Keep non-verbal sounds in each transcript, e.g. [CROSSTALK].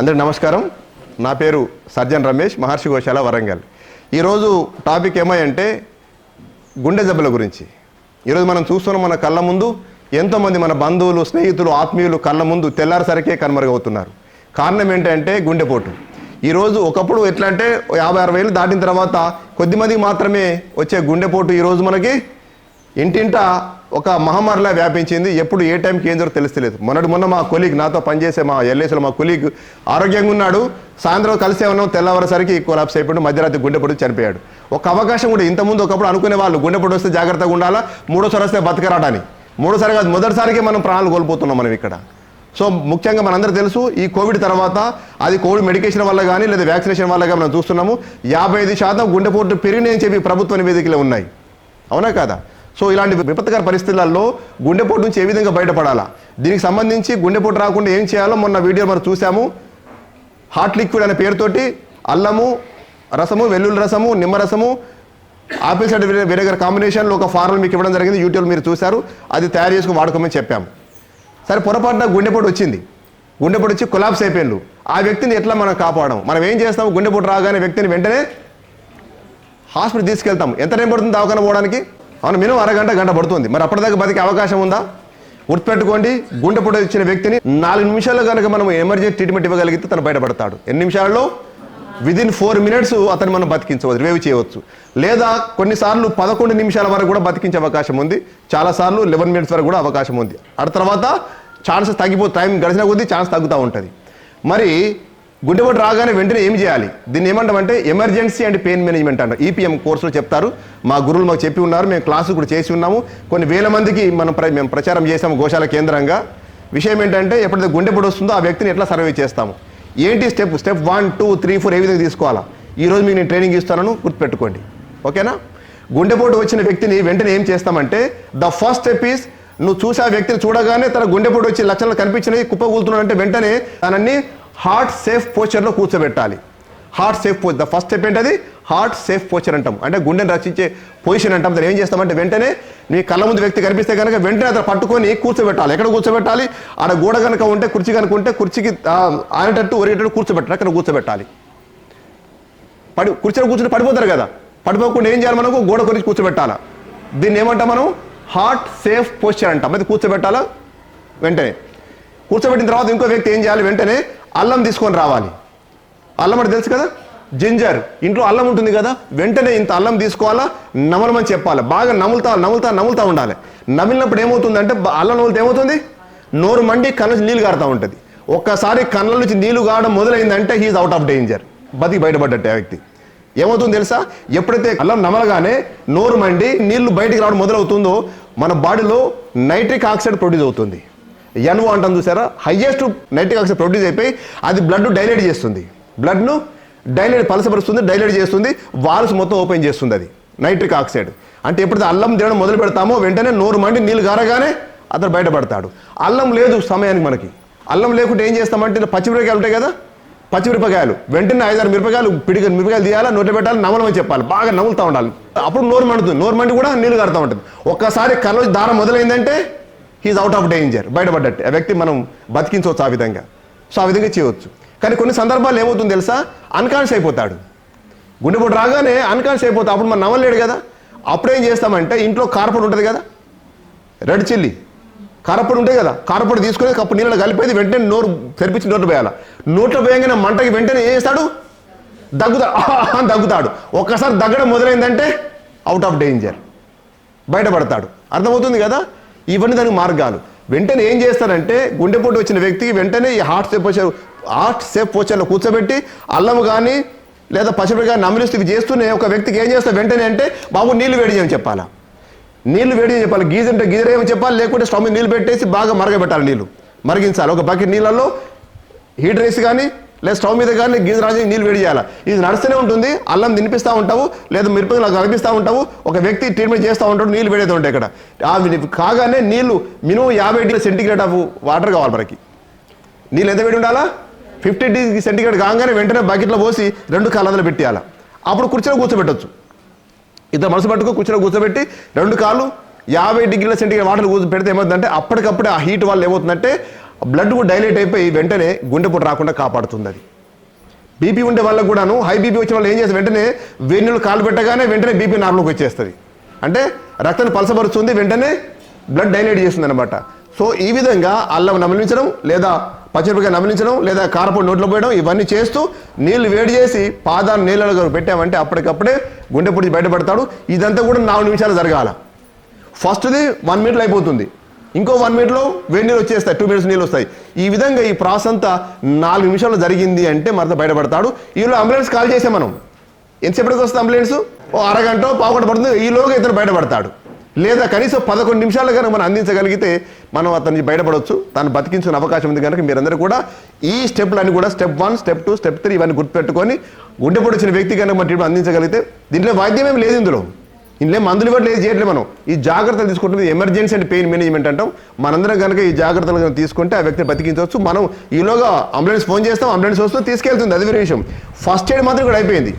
అందరికి నమస్కారం. నా పేరు సర్జన్ రమేష్ మహర్షి గోశాల వరంగల్. ఈరోజు టాపిక్ ఏమంటే గుండె జబ్బుల గురించి. ఈరోజు మనం చూస్తున్నాం మన కళ్ళ ముందు ఎంతోమంది మన బంధువులు స్నేహితులు ఆత్మీయులు కళ్ళ ముందు తెల్లారిసరికే కనుమరుగవుతున్నారు. కారణం ఏంటంటే గుండెపోటు. ఈరోజు ఒకప్పుడు ఎట్లా అంటే యాభై అరవై ఏళ్ళు దాటిన తర్వాత కొద్దిమందికి మాత్రమే వచ్చే గుండెపోటు ఈరోజు మనకి ఇంటింట ఒక మహమ్మారిలా వ్యాపించింది. ఎప్పుడు ఏ టైంకి ఏం జరుగుతుందో తెలుస్తలేదు. మొన్నటి మొన్న మా కొలీగ్ నాతో పనిచేసే మా ఎల్ఏసీలో మా కొలీగ్ ఆరోగ్యంగా ఉన్నాడు. సాయంత్రం కలిసే ఉన్నాం. తెల్లవారేసరికి కొలాప్స్ అయిపోయి మధ్యరాత్రి గుండెపడి చనిపోయాడు. ఒక అవకాశం కూడా ఇంతకుముందు ఒకప్పుడు అనుకునే వాళ్ళు గుండెపడి వస్తే జాగ్రత్తగా ఉండాలా? మూడోసారి వస్తే బతకరాటని మూడోసారి కాదు మొదటిసారికి మనం ప్రాణాలు కోల్పోతున్నాం మనం ఇక్కడ. సో ముఖ్యంగా మనందరూ తెలుసు ఈ కోవిడ్ తర్వాత అది కోవిడ్ మెడికేషన్ వల్ల కానీ లేదా వ్యాక్సినేషన్ వల్ల కానీ మనం చూస్తున్నాము యాభై ఐదు శాతం గుండెపోటు పెరిగినాయని చెప్పి ప్రభుత్వ నివేదికలు ఉన్నాయి. అవునా కాదా? సో ఇలాంటి విపత్కర పరిస్థితులలో గుండెపోటు నుంచి ఏ విధంగా బయటపడాలా? దీనికి సంబంధించి గుండెపోటు రాకుండా ఏం చేయాలో మొన్న వీడియో మనం చూసాము హాట్ లిక్విడ్ అనే పేరుతోటి అల్లము రసము వెల్లుల్లి రసము నిమ్మరసము ఆపిల్ సైడ్ విnegar కాంబినేషన్లో ఒక ఫార్మల్ మీకు ఇవ్వడం జరిగింది. యూట్యూబ్ మీరు చూశారు. అది తయారు చేసుకుని వాడుకోమని చెప్పాము. సరే పొరపాటున గుండెపోటు వచ్చింది. గుండెపోటు వచ్చి కొలాబ్స్ అయిపోయిండు ఆ వ్యక్తిని ఎట్లా మనం కాపాడడం? మనం ఏం చేస్తాము? గుండెపోటు రాగానే వ్యక్తిని వెంటనే హాస్పిటల్ తీసుకెళ్తాం. ఎంత టైం పడుతుంది దవాఖాన పోవడానికి? అవును మినిమం అరగంట గంట పడుతుంది. మరి అప్పటిదాకా బతికే అవకాశం ఉందా? గుర్తుపెట్టుకోండి గుండెపోటు ఇచ్చిన వ్యక్తిని నాలుగు నిమిషాల్లో కనుక మనం ఎమర్జెన్సీ ట్రీట్మెంట్ ఇవ్వగలిగితే తను బయటపడతాడు. ఎన్ని నిమిషాల్లో? విదిన్ ఫోర్ మినిట్స్ అతను మనం బతికించవచ్చు రివైవ్ చేయవచ్చు. లేదా కొన్నిసార్లు పదకొండు నిమిషాల వరకు కూడా బతికించే అవకాశం ఉంది. చాలాసార్లు లెవెన్ మినిట్స్ వరకు కూడా అవకాశం ఉంది. ఆ తర్వాత ఛాన్సెస్ తగ్గిపో టైం గడిచిన కొద్దీ ఛాన్స్ తగ్గుతూ ఉంటుంది. మరి గుండెపోటు రాగానే వెంటనే ఏం చేయాలి? దీన్ని ఏమంటామంటే ఎమర్జెన్సీ అండ్ పెయిన్ మేనేజ్మెంట్ అంటారు. ఈపీఎం కోర్సులో చెప్తారు. మా గురువులు మాకు చెప్పి ఉన్నారు. మేము క్లాసు కూడా చేసి ఉన్నాము. కొన్ని వేల మందికి మనం ప్ర- మేము ప్రచారం చేసాము గోశాల కేంద్రంగా. విషయం ఏంటంటే ఎప్పుడైతే గుండెపోటు వస్తుందో ఆ వ్యక్తిని ఎట్లా సర్వే చేస్తాము? ఏంటి step? Step one two three four ఏ విధంగా తీసుకోవాలా? ఈరోజు మీకు నేను ట్రైనింగ్ ఇస్తానని. గుర్తుపెట్టుకోండి. ఓకేనా? గుండెపోటు వచ్చిన వ్యక్తిని వెంటనే ఏం చేస్తామంటే ద ఫస్ట్ స్టెప్ ఈస్ నువ్వు చూసే ఆ వ్యక్తిని చూడగానే తన గుండెపోటు వచ్చి లక్షణాలు కనిపించినవి కుప్పగూలుతున్నాడంటే వెంటనే తనని హార్ట్ సేఫ్ పోస్చర్లో కూర్చోబెట్టాలి. Heart safe posture the first step ఏంటది? హార్ట్ సేఫ్ పోస్చర్ అంటాం. అంటే గుండెని రక్షించే పొజిషన్ అంటాం. దాన్ని ఏం చేస్తామంటే వెంటనే నీ కళ్ళ ముందు వ్యక్తి కనిపిస్తే కనుక వెంటనే అతను పట్టుకొని కూర్చోబెట్టాలి. ఎక్కడ కూర్చోబెట్టాలి? ఆడ గోడ కనుక ఉంటే కుర్చీ కనుక ఉంటే కుర్చీకి ఆ, ఆనేటట్టు ఒరిగేటట్టు కూర్చోబెట్టాలి. అక్కడ కూర్చోబెట్టాలి. పడి కుర్చీలో కూర్చుని పడిపోతారు కదా. పడిపోకుండా ఏం చేయాలి మనకు? గోడ గురించి కూర్చోబెట్టాలా. దీన్ని ఏమంటాం మనం? హార్ట్ సేఫ్ పోస్చర్ అంటాం. అది కూర్చోబెట్టాలా? వెంటనే. కూర్చోబెట్టిన తర్వాత ఇంకో వ్యక్తి ఏం చేయాలి? వెంటనే అల్లం తీసుకొని రావాలి. అల్లం అంటే తెలుసు కదా? జింజర్. ఇంట్లో అల్లం ఉంటుంది కదా? వెంటనే ఇంత అల్లం తీసుకోవాలా? నమలమని చెప్పాలి. బాగా నములుతా నములుతా నములుతా ఉండాలి. నమిలినప్పుడు ఏమవుతుందంటే అల్లం నములితే ఏమవుతుంది? నోరు మండి కళ్ళ నుంచి నీళ్ళు కారుతూ ఉంటుంది. ఒక్కసారి కళ్ళ నుంచి నీళ్ళు కావడం మొదలైందంటే he is out of danger బతికి బయటపడ్డట్టు ఆ వ్యక్తి. ఏమవుతుంది తెలుసా? ఎప్పుడైతే అల్లం నమలగానే నోరు మండి నీళ్ళు బయటికి రావడం మొదలవుతుందో మన బాడీలో నైట్రిక్ ఆక్సైడ్ ప్రొడ్యూస్ అవుతుంది. ఎన్ఓ అంటాం చూసారా? హయ్యెస్ట్ నైట్రిక్ ఆక్సైడ్ ప్రొడ్యూస్ అయిపోయి అది బ్లడ్ డైలేట్ చేస్తుంది. బ్లడ్ను డైలేట్ పలసపరుస్తుంది డైలేట్ చేస్తుంది వాల్స్ మొత్తం ఓపెన్ చేస్తుంది అది నైట్రిక్ ఆక్సైడ్ అంటే ఎప్పుడైతే అల్లం తినడం మొదలు పెడతామో వెంటనే నోరు మండి నీళ్ళు గారగానే అతను బయటపడతాడు. అల్లం లేదు సమయానికి మనకి. అల్లం లేకుంటే ఏం చేస్తామంటే పచ్చిమిరపకాయలు ఉంటాయి కదా? పచ్చిమిరపకాయలు. వెంటనే ఐదారు మిరపకాయలు పిడిక మిరపకాయలు తీయాలా నోట్లో పెట్టాలి నమలమని చెప్పాలి. బాగా నములుతూ ఉండాలి. అప్పుడు నోరు మండుతుంది. నోరు మండి కూడా నీళ్ళు కడతా ఉంటుంది. ఒక్కసారి కళ్ళ దారం మొదలైందంటే he is out of danger బయటపడ్డట్టు. ఆ వ్యక్తి మనం బతికించవచ్చు ఆ విధంగా. సో ఆ విధంగా చేయవచ్చు. కానీ కొన్ని సందర్భాలు ఏమవుతుంది తెలుసా? అన్కాన్షియస్ అయిపోతాడు. గుండెపోటు రాగానే అన్కాన్షియస్ అయిపోతా అప్పుడు మనం నమ్మలేడు కదా. అప్పుడు ఏం చేస్తామంటే ఇంట్లో కారపొడి ఉంటుంది కదా. Red chilli. కారపొడి ఉంటాయి కదా. కారపొడి తీసుకుని కప్పు నీళ్ళలో కలిపేది వెంటనే నోరు తెరిపించి నోట్లో పోయాలి. నోట్లో పోయంగానే మంటకి వెంటనే ఏం చేస్తాడు? దగ్గుతాడు [LAUGHS] దగ్గుతాడు. ఒక్కసారి దగ్గడం మొదలైందంటే అవుట్ ఆఫ్ డేంజర్ బయటపడతాడు. అర్థమవుతుంది కదా? ఇవన్నీ దానికి మార్గాలు. వెంటనే ఏం చేస్తారంటే గుండెపోటు వచ్చిన వ్యక్తికి వెంటనే ఈ heart safe posture heart safe పోచర్లో కూర్చోబెట్టి అల్లము కానీ లేదా పసిపిడి కానీ నమిలిస్తూ ఇవి చేస్తూనే ఒక వ్యక్తికి ఏం చేస్తారు వెంటనే అంటే బాబు నీళ్ళు వేడి చేయమని చెప్పాలా? నీళ్ళు వేడి చేయమని చెప్పాలి? గీజర్ అంటే గీజర్ ఏమని చెప్పాలి? లేకుంటే స్టవ్ మీద నీళ్ళు పెట్టేసి బాగా మరగబెట్టాలి నీళ్ళు మరిగించాలి. ఒక బకెట్ నీళ్ళల్లో హీటర్ వేసి కానీ లేదా స్టవ్ మీద కానీ గీజర్ రాజు నీళ్ళు వేడి చేయాలి? ఇది నడుస్తూనే ఉంటుంది అల్లం తినిపిస్తూ ఉంటావు లేదా మిరపకాయలు కనిపిస్తూ ఉంటావు ఒక వ్యక్తి ట్రీట్మెంట్ చేస్తూ ఉంటాడు నీళ్ళు వేడైతే ఉంటాయి ఇక్కడ. ఆ కాగానే నీళ్ళు మినిమం యాభై డిగ్రీ సెంటిగ్రేడ్ ఆఫ్ వాటర్ కావాలి మనకి. నీళ్ళు ఎంత వేడి ఉండాలా? ఫిఫ్టీ డిగ్రీ సెంటిగ్రేడ్ కాగానే వెంటనే బకెట్లో పోసి రెండు కాళ్ళలో పెట్టేయాలి? అప్పుడు కుర్చీలో కూర్చోబెట్టచ్చు. ఇద్దరు మనసు పట్టుకో కూర్చొని కూర్చోబెట్టి రెండు కాళ్ళు యాభై డిగ్రీల సెంటిగ్రేడ్ వాటర్ కూర్చో పెడితే ఏమవుతుందంటే అప్పటికప్పుడే ఆ హీట్ వల్ల ఏమవుతుందంటే బ్లడ్ కూడా డైలేట్ అయిపోయి వెంటనే గుండెపోటు రాకుండా కాపాడుతుంది అది బీపీ ఉండే వాళ్ళకు కూడాను హై బీపీ వచ్చిన వాళ్ళు ఏం చేస్తారు? వెంటనే వేణులు కాలు పెట్టగానే వెంటనే బీపీ నార్మల్కి వచ్చేస్తుంది. అంటే రక్తాన్ని పలసపరుస్తుంది వెంటనే బ్లడ్ డైలేట్ చేస్తుంది అనమాట సో ఈ విధంగా అల్లం నమిలించడం లేదా పచ్చిమిరపకాయ నమిలించడం లేదా కారపొడి నోట్లో పోయడం ఇవన్నీ చేస్తూ నీళ్ళు వేడి చేసి పాదాన్ని నీళ్ళలో పెట్టామంటే అప్పటికప్పుడే గుండె పొడిచి బయటపడతాడు. ఇదంతా కూడా నాలుగు నిమిషాలు జరగాల. ఫస్ట్ది వన్ మినిట్లో అయిపోతుంది. ఇంకో వన్ మినిట్లో వేడి నీళ్ళు వచ్చేస్తాయి టూ మినిట్స్ నీళ్ళు వస్తాయి. ఈ విధంగా ఈ ప్రాసెస్ అంతా నాలుగు నిమిషాల్లో జరిగింది అంటే మరత బయటపడతాడు. ఈలో అంబులెన్స్ కాల్ చేసాం మనం. ఎంతసేపటికి వస్తుంది అంబులెన్స్ ఓ అరగంట పావుగంట పడుతుంది. ఈలోగా ఇతను బయటపడతాడు. లేదా కనీసం పదకొండు నిమిషాలు కనుక మనం అందించగలిగితే మనం అతన్ని బయటపడవచ్చు. తను బతికించుకునే అవకాశం ఉంది కనుక మీరందరూ కూడా ఈ స్టెప్లన్నీ కూడా step one step two step three ఇవన్నీ గుర్తుపెట్టుకొని గుండెపోటు వచ్చిన వ్యక్తి కనుక మన ట్రీట్మెంట్ అందించగలిగితే దీంట్లో వాయిద్యం ఏం లేదు ఇందులో. ఇందులో మందులు కూడా చేయట్లేదు మనం. ఈ జాగ్రత్తలు తీసుకుంటుంది ఎమర్జెన్సీ అండ్ పెయిన్ మేనేజ్మెంట్ అంటాం. మనందరం కనుక ఈ జాగ్రత్తలు కనుక తీసుకుంటే ఆ వ్యక్తిని బతికించవచ్చు. మనం ఈలోగా అంబులెన్స్ ఫోన్ చేస్తాం అంబులెన్స్ వస్తూ తీసుకెళ్తుంది. అది వేరే విషయం. ఫస్ట్ ఎయిడ్ మాత్రం కూడా అయిపోయింది.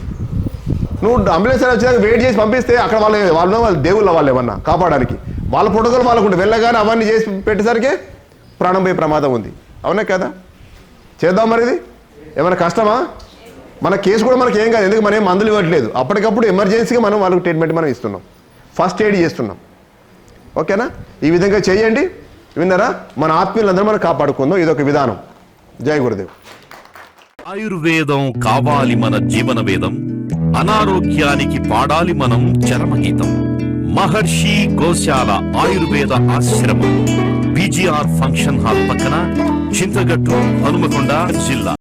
నువ్వు అంబులెన్స్ వచ్చేదాకా వెయిట్ చేసి పంపిస్తే అక్కడ వాళ్ళు వాళ్ళు వాళ్ళు దేవుళ్ళ వాళ్ళు ఏమన్నా కాపాడడానికి. వాళ్ళ ప్రోటోకాల్ వాళ్ళకు వెళ్ళగానే అవన్నీ చేసి పెట్టేసరికి ప్రాణం పోయే ప్రమాదం ఉంది. అవునా కదా? చేద్దాం మరి ఇది? ఏమైనా కష్టమా? మన కేసు కూడా మనకి ఏం కాదు ఎందుకు మనం మందులు ఇవ్వట్లేదు? అప్పటికప్పుడు ఎమర్జెన్సీగా మనం వాళ్ళకి ట్రీట్మెంట్ మనం ఇస్తున్నాం. ఫస్ట్ ఎయిడ్ చేస్తున్నాం. ఓకేనా? ఈ విధంగా చేయండి. విన్నారా? మన ఆత్మీయులందరూ మనం కాపాడుకుందాం. ఇదొక విధానం. జై గురుదేవ్. ఆయుర్వేదం కావాలి మన జీవన వేదం అనారోగ్యానికి పాడాలి మనం చరమగీతం. మహర్షి గోశాల ఆయుర్వేద ఆశ్రమం బీజీఆర్ ఫంక్షన్ హాల్ పక్కన చింతగట్టు హనుమకొండ జిల్లా.